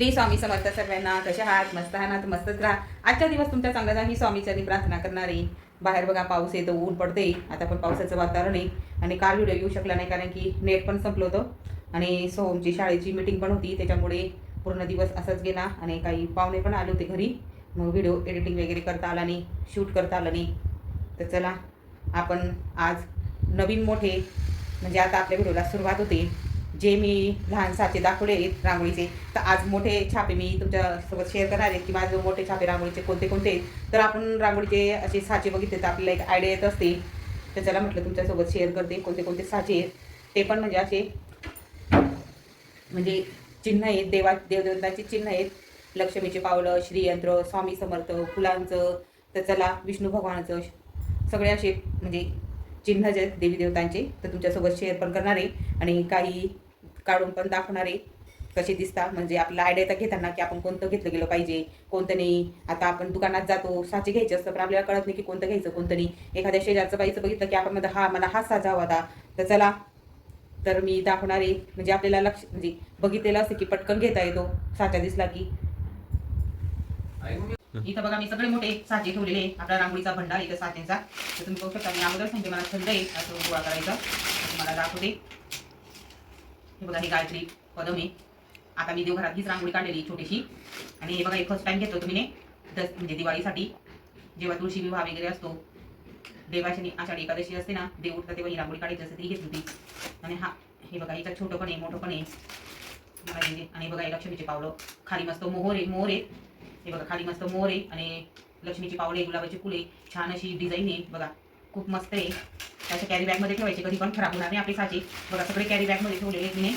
श्री स्वामी समर्थ सर्वांना कशा आहात? मस्त आहात मस्तच राहा. आजचा दिवस तुमच्या चांगला जा ही स्वामीचरणी प्रार्थना करणारी बाहेर बघा पाऊस येतो ऊन पडते आता पण पावसाचं वातावरण आहे. आणि काल व्हिडिओ येऊ शकला नाही कारण की नेट पण संपलं होतं. आणि सोहमची शाळेची मीटिंग पण होती. त्याच्यामुळे पूर्ण दिवस असाच गेला आणि काही पाहुणे पण आले होते घरी. मग व्हिडिओ एडिटिंग वगैरे करता आला नाही शूट करता आलं नाही. तर चला आपण आज नवीन मोठे म्हणजे आता आपल्या व्हिडिओला सुरुवात होते. जे मी लहान साचे दाखवले आहेत रांगोळीचे तर आज मोठे छापे मी तुमच्यासोबत शेअर करणार आहे. की माझे मोठे छापे रांगोळीचे कोणते कोणते आहेत. तर आपण रांगोळीचे असे साचे बघितले तर आपल्याला एक आयडिया येत असते. तर म्हटलं तुमच्यासोबत शेअर करते कोणते कोणते साचे आहेत. ते पण म्हणजे असे म्हणजे चिन्ह आहेत देवा देवदेवतांची चिन्ह आहेत. लक्ष्मीचे पावलं श्रीयंत्र स्वामी समर्थ फुलांचं तर चला विष्णू भगवानाचं सगळे असे म्हणजे चिन्ह जे आहेत देवी देवतांचे तर तुमच्यासोबत शेअर पण करणार आहे. आणि काही काढून पण दाखवणार आहे. कसे दिसतात म्हणजे आपला आयडिया तर घेताना की आपण कोणतं घेतलं गेलं पाहिजे कोणतं नाही. आता आपण दुकानात जातो साचे घ्यायचे असतं पण आपल्याला कळत नाही की कोणतं घ्यायचं कोणतं नाही. एखाद्या शेजारचं बाईचं बघितलं की आपण हा मला हा साजा हवा होता. तर चला तर मी दाखवणार आहे. म्हणजे आपल्याला लक्ष म्हणजे बघितलेलं असतं की पटकन घेता येतो. साचा दिसला की. इथं बघा मी सगळे मोठे साचे ठेवलेले आपला रांगोळीचा भंडार इथं साचेचा. तर तुम्ही बघू शकता मी अगोदर सांगते मला छंद आहे असं गोळा करायचा. मला तुम्हाला दाखवते. बघा हे गायत्री पदम. आहे आता मी देवघरात हीच रांगोळी काढलेली छोटीशी. आणि हे बघा हे फर्स्ट टाइम घेतो तुम्ही दस म्हणजे दिवाळीसाठी. जेव्हा तुळशी विवाह वगैरे असतो देवाची आषाढी एकादशी असते ना देव उठतं तेव्हा ही रांगोळी काढायची असते ती घेतली होती. आणि हा हे बघा याच्यात छोटं पण आहे मोठं पण आहे आणि बघा हे लक्ष्मीचे पावलं. खाली मस्त मोहर आहे मोर आहे हे बघा खाली मस्त मोर आहे आणि लक्ष्मीची पावले गुलाबाची फुले. छान अशी डिझाईन आहे. बघा खूप मस्त आहे. त्याच्या कॅरी बॅगमध्ये ठेवायचे. कधी पण खराब होणार नाही आपली साचे. बघा सगळे कॅरी बॅगमध्ये ठेवलेले मी.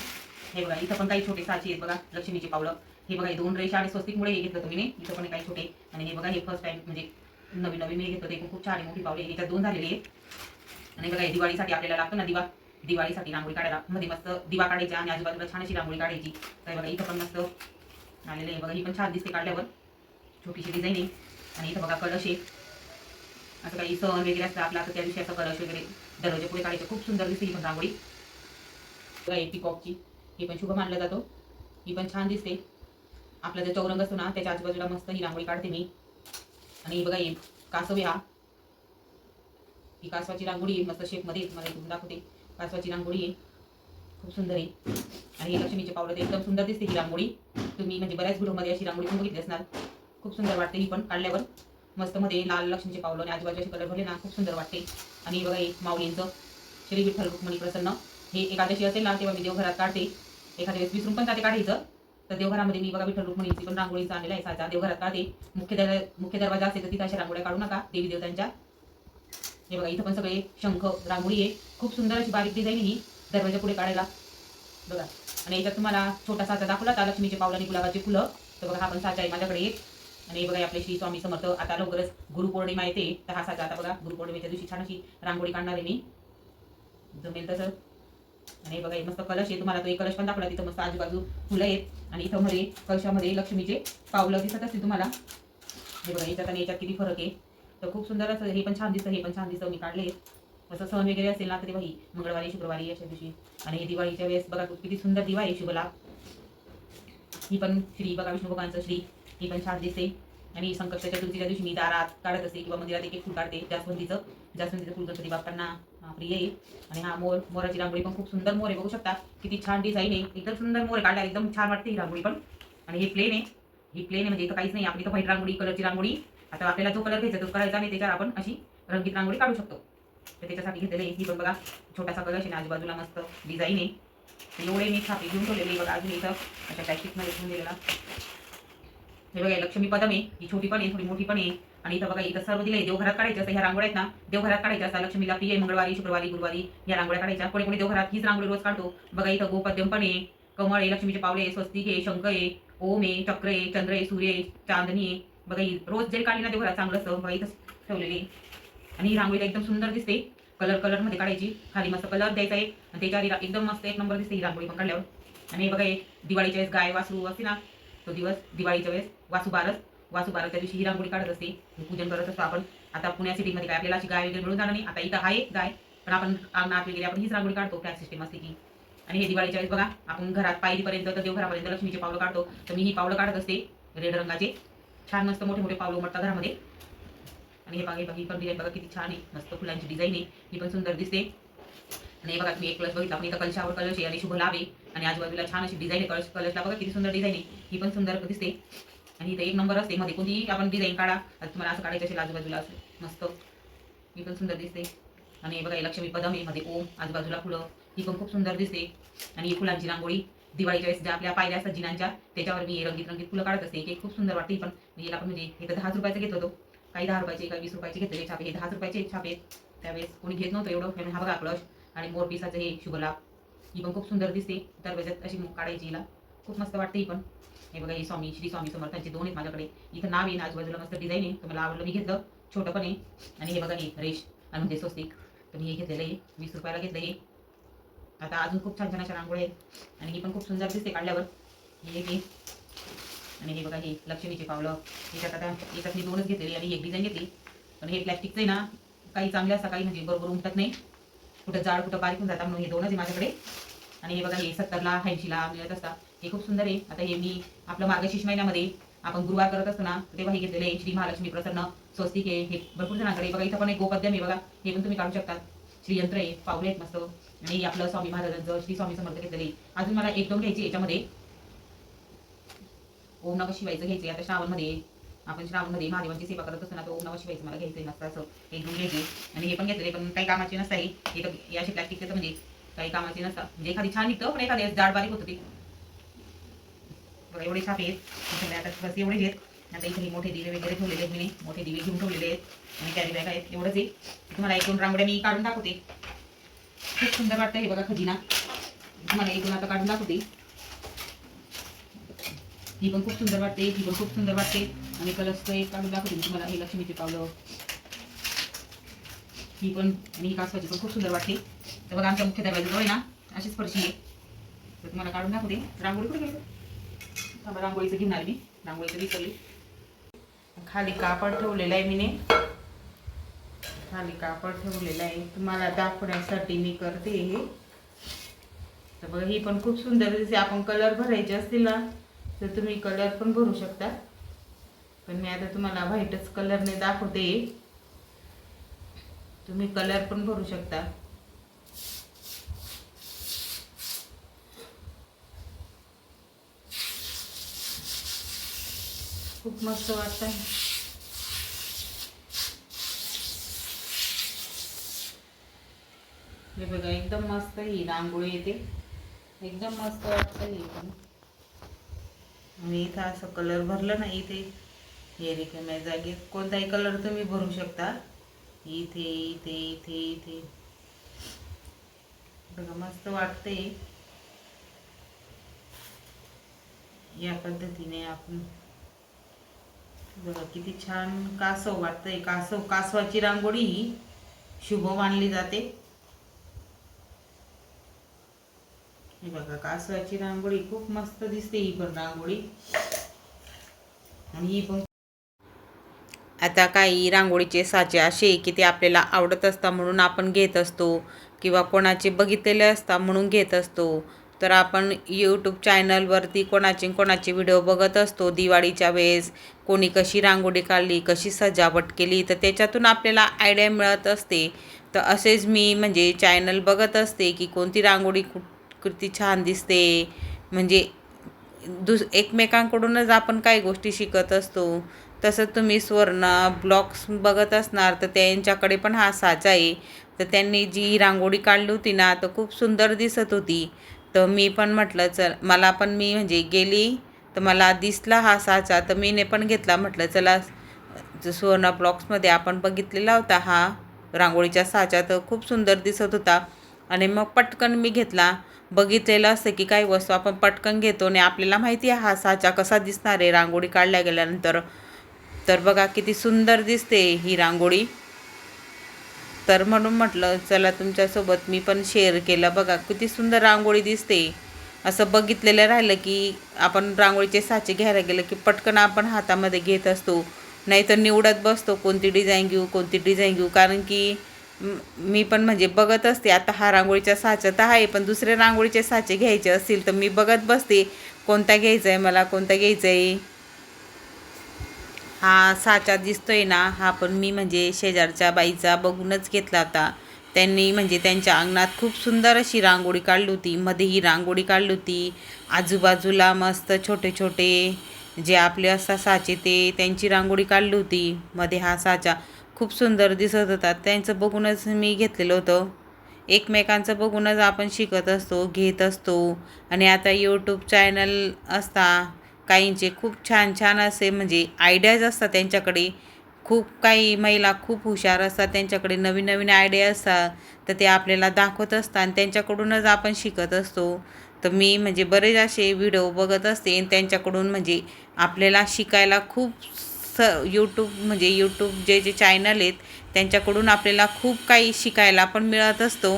हे बघा इथं पण काही छोटे साचे आहेत बघा लक्ष्मीची पावलं. हे बघा हे दोन रेषा आणि स्वस्तिकमुळे हे घेतलं तुम्ही. इथं पण काही छोटे. आणि हे बघा हे फर्स्ट टाइम म्हणजे नवीन नवीन मी घेतलं. ते पण खूप छान आहे मोठी पावले. याच्यात दोन झालेले आहेत. आणि बघा हे दिवाळीसाठी आपल्याला लागतं ना दिवा. दिवाळीसाठी रांगोळी काढायला मध्ये मस्त दिवा काढायचा आणि आजूबाजूला छान अशी रांगोळी काढायची. तर बघा इथं पण मस्त आलेलं आहे. बघा ही पण छान दिसते काढल्यावर. छोटीशी डिझाईन आहे. आणि इथं बघा कळश आहे. असं काही सण वगैरे असतं आपला तर त्या दिवशी असं कळश वगैरे दरवाजे पुढे काढायचे. खूप सुंदर दिसते ही पण रांगोळी. बघा पिकॉकची ही पण शुभ मानला जातो. ही पण छान दिसते. आपला जो चौरंग असतो ना त्याच्या आजूबाजूला मस्त ही रांगोळी काढते मी. आणि बघा ये कासव हा. ही कासवाची रांगोळी आहे मस्त शेपमध्ये मला इथून दाखवते. कासवाची रांगोळी आहे. खूप सुंदर आहे. आणि ही लक्ष्मीचे पावलं एकदम सुंदर दिसते ही रांगोळी. तुम्ही म्हणजे बऱ्याच व्हिडिओमध्ये अशी रांगोळी पण बघितली असणार. खूप सुंदर वाटते ही पण काढल्यावर. मस्त मध्ये लाल लक्ष्मीचे पावलं आणि आजूबाजूचे कलर भरले ना खूप सुंदर वाटते. आणि बघा एक माऊलींचं श्री विठ्ठल रुक्मणी प्रसन्न. हे एकादशी असेल ना तेव्हा मी देवघरात काढते. एखाद्या वेळेस विसरून पण जाते काढायचं. तर देवघरामध्ये मी बघा विठ्ठल रुक्मणीची पण रांगोळीचा आणलेला आहे साचा देवघरात काढते. मुख्य दर मुख्य दरवाजा असेल तर तिथं अशा रांगोळ्या काढू नका देवी देवतांच्या. हे बघा इथं पण सगळे शंख रांगोळी आहे. खूप सुंदर अशी बारीक डिझाईन ही दरवाजा पुढे काढायला. बघा. आणि याच्यात तुम्हाला छोटा साचा दाखवला होता लक्ष्मीचे पावलं आणि गुलाबाची फुलं. तर बघा हा पण साचा आहे माझ्याकडे एक. आणि हे बघा आपले श्री स्वामी समर्थ. आता लवकरच गुरुपौर्णिमा येते. तर हा साचा आता बघा गुरुपौर्णिमेच्या दिवशी छान अशी रांगोळी काढणार आहे मी. जमेल तसं. आणि बघा मस्त कलश आहे. तुम्हाला तो एक कलश पण दाखवला तिथं मस्त आजूबाजू फुलं आहेत. आणि इथं मध्ये कलशामध्ये लक्ष्मीचे पावलं दिसत असतील तुम्हाला. हे बघा याच्यात आणि याच्यात किती फरक आहे. तर खूप सुंदर असं हे पण छान दिसतं हे पण छान दिसतं. मी काढले असं सण वगैरे असेल ना तरी बाई मंगळवारी शुक्रवारी अशा दिवशी. आणि हे दिवाळीच्या वेळेस बघा किती सुंदर दिवाळी आहे शुभला. ही पण श्री बघा विष्णू भगवानचं श्री. ही पण छान दिसते आणि संकट चतुर्थीच्या दिवशी मी दारात काढत असते किंवा मंदिरात एक एक फुल काढते जास्वंदीचं जास्वंदीचं फुल गणपती बाप्पांना प्रिय येईल आणि हा मोर मोराची रांगोळी पण खूप सुंदर मोर आहे बघू शकता. किती छान डिझाईन आहे. एकदम सुंदर मोर काढला एकदम छान वाटते ही रांगोळी पण. आणि हे प्लेन आहे. ही प्लेन आहे म्हणजे इथं काहीच नाही. आपली तर व्हाईट रांगोळी कलरची रांगोळी. आता आपल्याला जो कलर घ्यायचा तो करायचा आणि त्याच्यावर आपण अशी रंगीत रांगोळी काढू शकतो. तर त्याच्यासाठी घेतलेलं आहे. ही पण बघा छोटासा कलर आहे. आणि आजूबाजूला मस्त डिझाईन आहे. एवढे मी छापे घेऊन ठेवलेले बघा अजून इथं अशा पॅकेटमध्ये घेऊन दिलेला. हे बघा लक्ष्मी पदम आहे ही छोटी पण आहे थोडी मोठी पण आहे. आणि इथं बघा इथं सर्व दिले देवघरात काढायचं असतं ह्या रांगोळ्या आहेत ना देवघरात काढायच्या असतात लक्ष्मीला प्रिय मंगळवारी शुक्रवारी गुरुवारी या रांगोळ्या काढायच्या. कोणी कोणी देवघरात हीच रांगोळी रोज काढतो. बघा इथं गोपद्यम पण आहे कमळ आहे लक्ष्मीचे पावले आहे स्वस्तिक आहे शंख आहे ओम आहे चक्र आहे चंद्र आहे सूर्य आहे चांदणी आहे. बघा ही रोज जे काढली ना देवघरात चांगलं असतं. बघा इथं ठेवलेली आणि ही रांगोळी एकदम सुंदर दिसते. कलर कलरमध्ये काढायची. खाली मस्त कलर द्यायचा आहे. आणि त्याच्यावर एकदम मस्त एक नंबर दिसते ही रांगोळी पण काढल्यावर. आणि बघा दिवाळीच्या वेळेस गाय वासरू असते ना तो दिवस दिवाळीच्या वेळेस वासू बारस वासू बारसच्या दिवशी ही रांगोळी काढत असते. पूजन करत असतो आपण. आता पुण्या सिटीमध्ये काय आपल्याला अशी गाय वगैरे मिळून जाणार नाही. आता इथं आहे गाय पण आपण अंगणात वगैरे आपण हीच रांगोळी काढतो. फ्लॅट सिस्टीम असते की. आणि हे दिवाळीच्या वेळेस बघा आपण घरात पायरीपर्यंत तर देवघरापर्यंत लक्ष्मीचे पावलं काढतो. तर मी ही पावलं काढत असते. रेड रंगाचे. छान मस्त मोठे मोठे पावलं उमटतात घरामध्ये. आणि हे बघा हे बघा ही पण डिझाईन बघा किती छान आहे. मस्त फुलांची डिझाईन आहे. ही पण सुंदर दिसते. आणि हे बघा तुम्ही एक कलश बघितला पण इथं कलशावर कलश आहे आणि शुभ लाभ आहे आणि आजूबाजूला छान अशी डिझाईन आहे कलश कलशला बघा किती सुंदर डिझाईन आहे ही पण सुंदर दिसते आणि इथं एक नंबर असते मध्ये कोणतीही आपण डिझाईन काढा तुम्हाला असं काढायचं असेल आजूबाजूला असं मस्त ही पण सुंदर दिसते आणि हे बघा लक्ष्मी पदम आहे मध्ये ओम आजूबाजूला फुलं ही पण खूप सुंदर दिसते आणि ही फुलांची रांगोळी दिवाळीच्या वेळेस ज्या आपल्या पायऱ्या असतात जिनांच्या त्याच्यावर मी रंगीत रंगीत फुलं काढत असते एक खूप सुंदर वाटते पण याला पण म्हणजे हे तर दहाच रुपयाचं घेत होतो काही दहा रुपयाचे काही वीस रुपयाचे घेतलेले छापे हे दहा रुपयाचे छापे त्यावेळेस कोणी घेत नव्हतं एवढं हा बघा कळश आणि मोर पिसाचं हे शुभलाभ. ही पण खूप सुंदर दिसते. दरवाज्यात अशी काढायची हिला. खूप मस्त वाटते ही पण. हे बघा हे स्वामी श्री स्वामी समर्थांचे दोन आहेत माझ्याकडे. इथं नाव आहे ना आजूबाजूला मस्त डिझाईन आहे. तुम्हाला आवडलं मी घेतलं. छोटं पण आहे. आणि हे बघा हे रेश आणि म्हणजे स्वस्तिक. तर मी हे घेतलेलं आहे. वीस रुपयाला घेतलं हे. आता अजून खूप छान छान अशा रांगोळ्या आहेत. आणि ही पण खूप सुंदर दिसते काढल्यावर. हे घे आणि हे बघा हे लक्ष्मीचे पावलं. याच्यात आता याच्यात मी दोनच घेतलेली आणि एक डिझाईन घेतली. पण हे प्लॅस्टिकचं आहे ना काही चांगलं असतात काही म्हणजे बरोबर उमटत नाही. कुठं जाड कुठं बारीक होऊन जातात. म्हणून हे दोनच आहे माझ्याकडे. आणि हे बघा हे सत्तरला ऐंशीला मिळत असतात. हे खूप सुंदर आहे. आता हे मी आपलं मार्गशीर्ष महिन्यामध्ये आपण गुरुवार करत असतो ना तेव्हा हे घेतलेले आहे. श्री महालक्ष्मी प्रसन्न स्वस्तिक आहे. हे भरपूर जणांकडे बघा इथं पण एक गोपद्यम आहे बघा. हे पण तुम्ही काढू शकता. श्रीयंत्र आहे. पावले आहेत मस्त. आणि आपलं स्वामी महाराजांचं श्री स्वामी समर्थ घेतलेले अजून मला एक दोन घ्यायचे याच्यामध्ये. ओम नग शिवायचं घ्यायचे आता श्रावणमध्ये आपण श्रावणमध्ये महादेवांची सेवा करत असतो ना तो ओम शिवायचं मला घ्यायचं नसतं असं एक दोन घ्यायचे. आणि हे पण घेतले पण काही कामाचे नसतं हे तर या शिकल्या प्लॅस्टिकचे म्हणजे काही कामाचे नसतात. म्हणजे एखादी छान निघतं पण एखादी जाड बारीक होतं ते. बघा एवढे छापे आहेत. आता बस एवढे आहेत. आता इथे मोठे दिवे वगैरे ठेवलेले आहेत मी. मोठे दिवे घेऊन ठेवलेले आहेत. आणि कॅरी बॅग आहेत. एवढंच आहे. तुम्हाला एक दोन रांगोळ्या मी काढून दाखवते. खूप सुंदर वाटतं हे बघा खजिना. तुम्हाला एक दोन आता काढून दाखवते. ही पण खूप सुंदर वाटते. ही पण खूप सुंदर वाटते. आणि कलर्सचं एक काढून दाखवते मी तुम्हाला. हे लक्ष्मीचे पावलं. ही पण आणि ही कासवाची पण खूप सुंदर वाटते. तर बघा आमच्या मुख्य दरवाजाजवळ आहे ना अशीच फरशी आहे. तर तुम्हाला काढून दाखवते. रांगोळी कुठे गेली? रांगोळीचं घेणार मी. रांगोळीचं विसरली. खाली कापड ठेवलेलं आहे मीने. खाली कापड ठेवलेलं आहे. तुम्हाला दाखवण्यासाठी मी करते हे. तर बघा ही पण खूप सुंदर दिसते. आपण कलर भरायचे असतील ना तर तुम्ही कलर पण भरू शकता. पण मी आता तुम्हाला व्हाईटच कलरने दाखवते. तुम्ही कलर पण भरू शकता. खूप मस्त वाटतं हे बघा एकदम मस्त ही रांगोळी येते. एकदम मस्त वाटतं ही पण. आणि इथं असं कलर भरलं ना इथे. हे रिकाम्या जागेत कोणताही कलर तुम्ही भरू शकता. इथे इथे इथे इथे. बघा मस्त वाटते या पद्धतीने आपण बघा किती छान कासव वाटतंय. कासव कासवाची रांगोळी ही शुभ मानली जाते. हे बघा कासवाची रांगोळी खूप मस्त दिसते ही पण रांगोळी. आणि ही पण आता काही रांगोळीचे साचे असे की ते आपल्याला आवडत असतात म्हणून आपण घेत असतो किंवा कोणाचे बघितलेले असतात म्हणून घेत असतो. तर आपण यूट्यूब चॅनलवरती कोणाचे कोणाचे व्हिडिओ बघत असतो दिवाळीच्या वेळेस. कोणी कशी रांगोळी काढली कशी सजावट केली तर त्याच्यातून आपल्याला आयडिया मिळत असते. तर असेच मी म्हणजे चॅनल बघत असते की कोणती रांगोळी कुठ किती छान दिसते. म्हणजे दुस एकमेकांकडूनच आपण काही गोष्टी शिकत असतो. तसं तुम्ही स्वर्ण ब्लॉक्स बघत असणार तर त्यांच्याकडे पण हा साचा आहे. तर त्यांनी जी रांगोळी काढली होती ना तर खूप सुंदर दिसत होती. तर मी पण म्हटलं चल मला पण मी म्हणजे गेली तर मला दिसला हा साचा तर मीने पण घेतला. म्हटलं चला सुवर्ण ब्लॉक्समध्ये आपण बघितलेला होता हा रांगोळीच्या साचा तर खूप सुंदर दिसत होता. आणि मग पटकन मी घेतला. बघितलेलं असतं की काही वस्तू आपण पटकन घेतो आणि आपल्याला माहिती आहे हा साचा कसा दिसणार आहे. रांगोळी काढल्या गेल्यानंतर तर बघा किती सुंदर दिसते ही रांगोळी. तर म्हणून म्हटलं चला तुमच्यासोबत मी पण शेअर केलं. बघा किती सुंदर रांगोळी दिसते. असं बघितलेलं राहिलं की आपण रांगोळीचे साचे घ्यायला गेलं की पटकन आपण हातामध्ये घेत असतो. नाहीतर निवडत बसतो कोणती डिझाईन घेऊ कोणती डिझाईन घेऊ. कारण की मी पण म्हणजे बघत असते. आता हा रांगोळीचा साचा तर आहे पण दुसरे रांगोळीचे साचे घ्यायचे असतील तर मी बघत बसते. कोणता घ्यायचा आहे मला कोणता घ्यायचा आहे हा साचा दिसतोय ना हा पण मी म्हणजे शेजारच्या बाईचा बघूनच घेतला होता. त्यांनी म्हणजे त्यांच्या अंगणात खूप सुंदर अशी रांगोळी काढली होती. मध्ये ही रांगोळी काढली होती. आजूबाजूला मस्त छोटे छोटे जे आपले असतात साचे ते त्यांची रांगोळी काढली होती. मध्ये हा साचा खूप सुंदर दिसत होता. त्यांचं बघूनच मी घेतलेलं होतं. एकमेकांचं बघूनच आपण शिकत असतो घेत असतो. आणि आता यूट्यूब चॅनल असता. काहींचे खूप छान छान असे म्हणजे आयडियाज असतात त्यांच्याकडे. खूप काही महिला खूप हुशार असतात त्यांच्याकडे नवीन नवीन आयडिया असतात तर ते आपल्याला दाखवत असतात आणि त्यांच्याकडूनच आपण शिकत असतो. तर मी म्हणजे बरेच असे व्हिडिओ बघत असते आणि त्यांच्याकडून म्हणजे आपल्याला शिकायला खूप स यूट्यूब म्हणजे यूट्यूब जे जे चॅनल आहेत त्यांच्याकडून आपल्याला खूप काही शिकायला पण मिळत असतो.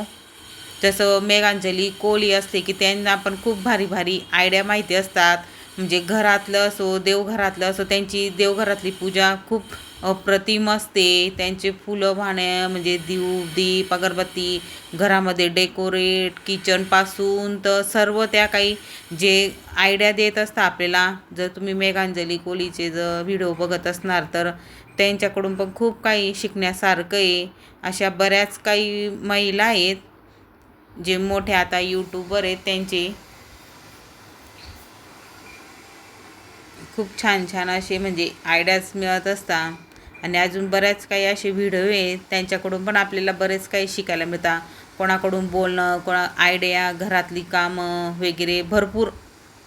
जसं मेघांजली कोहली असते की त्यांना पण खूप भारी भारी आयडिया माहिती असतात. म्हणजे घरातलं असो देवघरातलं असो त्यांची देवघरातली पूजा खूप अप्रतिम असते. त्यांचे फुलं भाण्या म्हणजे दिव दीप अगरबत्ती घरामध्ये डेकोरेट किचनपासून तर सर्व त्या काही जे आयडिया देत असतात आपल्याला. जर तुम्ही मेघांजली कोहलीचे जर व्हिडिओ बघत असणार तर त्यांच्याकडून पण खूप काही शिकण्यासारखं आहे. अशा बऱ्याच काही महिला आहेत जे मोठे आता यूट्यूबर आहेत त्यांचे. खूप छान छान असे म्हणजे आयडियाज मिळत असतात आणि अजून बऱ्याच काही असे व्हिडिओ आहेत. त्यांच्याकडून पण आपल्याला बरेच काही शिकायला मिळतात कोणाकडून बोलणं कोणा आयडिया घरातली कामं वगैरे भरपूर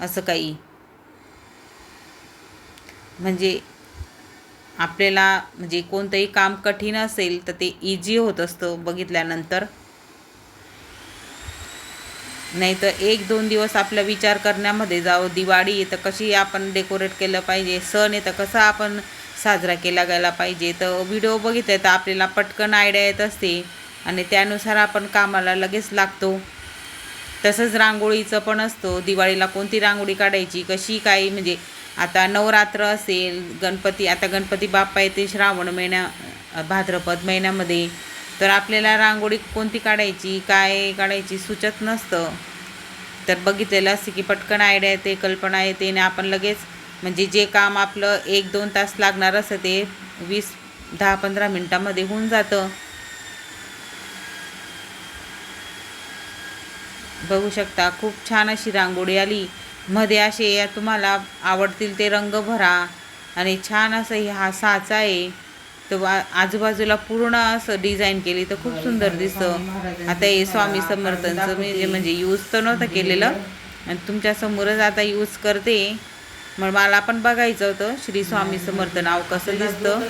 असं काही. म्हणजे आपल्याला म्हणजे कोणतंही काम कठीण असेल तर ते इझी होत असतं बघितल्यानंतर. नाही तर एक दोन दिवस आपला विचार करण्यामध्ये जावं दिवाळी आहे तर कशी आपण डेकोरेट केलं पाहिजे सण आहे तर कसा आपण साजरा केला गेला पाहिजे तर व्हिडिओ बघितले तर आपल्याला पटकन आयडिया येत असते. आणि त्यानुसार आपण कामाला लगेच लागतो. तसंच रांगोळीचं पण असतो. दिवाळीला कोणती रांगोळी काढायची कशी काय म्हणजे आता नवरात्र असेल गणपती आता गणपती बाप्पा येते श्रावण महिन्या भाद्रपद महिन्यामध्ये. तर आपल्याला रांगोळी कोणती काढायची काय काढायची सुचत नसतं. तर बघितलेलं असते की पटकन आयडिया येते कल्पना येते आणि आपण लगेच म्हणजे जे काम आपलं एक दोन तास लागणार असतं ते वीस दहा पंधरा मिनटामध्ये होऊन जातं. बघू शकता खूप छान अशी रांगोळी आली. मध्ये असे या तुम्हाला आवडतील ते रंग भरा आणि छान असं हे हा साचा आहे. तर आजूबाजूला पूर्ण असं डिझाईन केली तर खूप सुंदर दिसतं. आता हे स्वामी समर्थांचं मी जे म्हणजे यूज तर नव्हतं केलेलं आणि तुमच्या समोरच आता यूज करते. मग मला पण बघायचं होतं श्री स्वामी समर्थ नाव कसं दिसतं.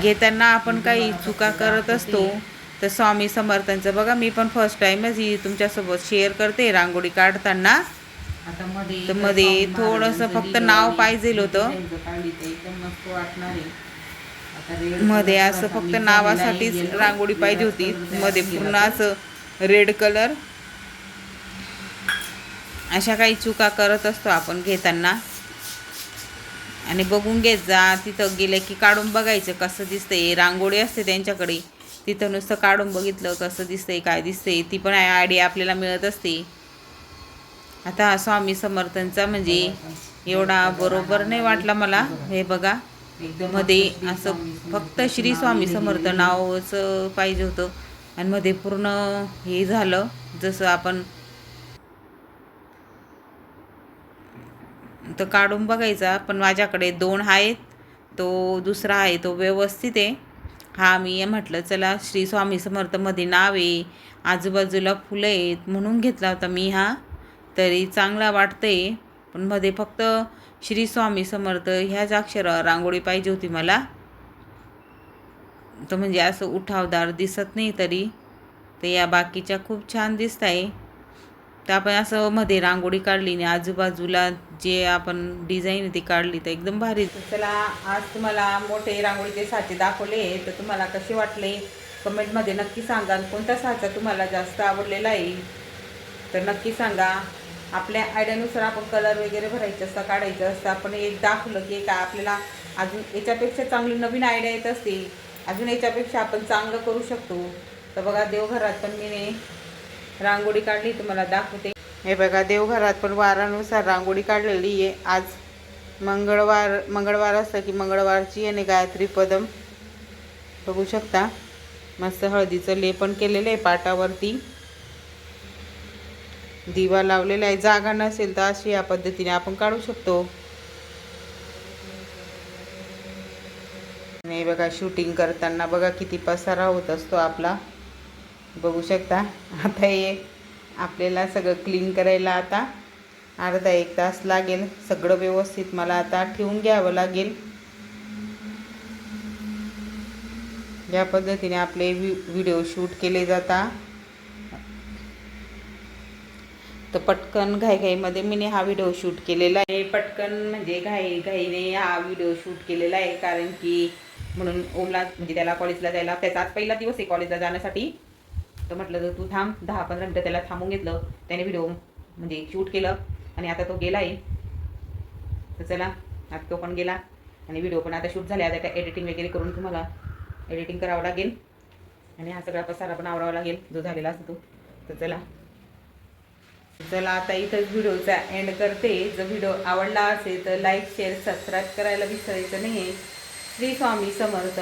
घेताना आपण काही चुका करत असतो तर स्वामी समर्थांचं बघा मी पण फर्स्ट टाईमच ही तुमच्यासोबत शेअर करते रांगोळी काढताना. तर मध्ये थोडंसं फक्त नाव पाहिजे पाहिजेल होतं. मध्ये असं फक्त नावासाठीच रांगोळी पाहिजे होती. मध्ये पूर्ण असं रेड कलर अशा काही चुका करत असतो आपण घेताना. आणि बघून घेत जा. तिथं गेलं की काढून बघायचं कसं दिसतंय. रांगोळी असते त्यांच्याकडे. तिथं नुसतं काढून बघितलं कसं दिसतंय काय दिसतंय. ती पण आयडिया आपल्याला मिळत असते. आता स्वामी समर्थनचा म्हणजे एवढा बरोबर नाही वाटला मला. हे बघा. मध्ये असं फक्त श्री स्वामी समर्थ नावचं पाहिजे होतं. आणि मध्ये पूर्ण हे झालं जसं आपण तर काढून बघायचा पण माझ्याकडे दोन आहेत. तो दुसरा आहे तो व्यवस्थित आहे. हा मी म्हटलं चला श्री स्वामी समर्थमध्ये नाव आहे आजूबाजूला फुलं आहेत म्हणून घेतला होता मी हा. तरी चांगला वाटतंय पण मध्ये फक्त श्री स्वामी समर्थ ह्याच अक्षरावर रांगोळी पाहिजे होती मला. तर म्हणजे असं उठावदार दिसत नाही तरी तर या बाकीच्या खूप छान दिसत आहे. तर आपण असं मध्ये रांगोळी काढली आणि आजूबाजूला जे आपण डिझाईन ती काढली तर एकदम भारी. चला आज तुम्हाला मोठे रांगोळीचे साचे दाखवले तर तुम्हाला कसे वाटले? कमेंटमध्ये नक्की सांगा. कोणता साचा तुम्हाला जास्त आवडलेला आहे? तर नक्की सांगा. आपल्या आयडियानुसार आपण कलर वगैरे भरायचं असतं काढायचं असतं आपण एक दाखवलं की काय आपल्याला अजून याच्यापेक्षा चांगली नवीन आयडिया येत असते. अजून याच्यापेक्षा आपण चांगलं करू शकतो. तर बघा देवघरात पण मी रांगोळी काढली तुम्हाला दाखवते. हे बघा देवघरात पण वारानुसार रांगोळी काढलेली आहे. आज मंगळवार मंगळवार असतं की मंगळवारची आहे गायत्री पदम. बघू शकता. मस्त हळदीचं लेपन केलेलं आहे पाटावरती. दिवा लावलेला आहे. जागा नसेल तर अशी या पद्धतीने आपण काढू शकतो. नाही बघा शूटिंग करताना बघा किती पसारा होत असतो आपला. बघू शकता. आता हे आपल्याला सगळं क्लीन करायला आता अर्धा एक तास लागेल. सगळं व्यवस्थित मला आता ठेवून घ्यावं लागेल. या पद्धतीने आपले व्हि व्हिडिओ शूट केले जातात तर पटकन घाईघाईमध्ये मी हा व्हिडिओ शूट केलेला आहे. पटकन म्हणजे घाई घाईने हा व्हिडिओ शूट केलेला आहे. कारण की म्हणून ओमला म्हणजे त्याला कॉलेजला जायला त्याचा आज पहिला दिवस आहे कॉलेजला जाण्यासाठी. तर म्हटलं तर तू थांब दहा पंधरा मिनटं त्याला थांबून घेतलं. त्याने व्हिडिओ म्हणजे शूट केलं आणि आता तो गेला आहे तर चला आता तो पण गेला. आणि व्हिडिओ पण आता शूट झाले. आता त्या एडिटिंग वगैरे करून तुम्हाला एडिटिंग करावं लागेल. आणि हा सगळा पसारा पण आवरावा लागेल. जो झालेला असतो तो. तर चला. चला आता इथंच व्हिडिओचा एंड करते. जर व्हिडिओ आवडला असेल तर लाईक शेअर सबस्क्राईब करायला विसरायचं नाही श्री स्वामी समर्थ.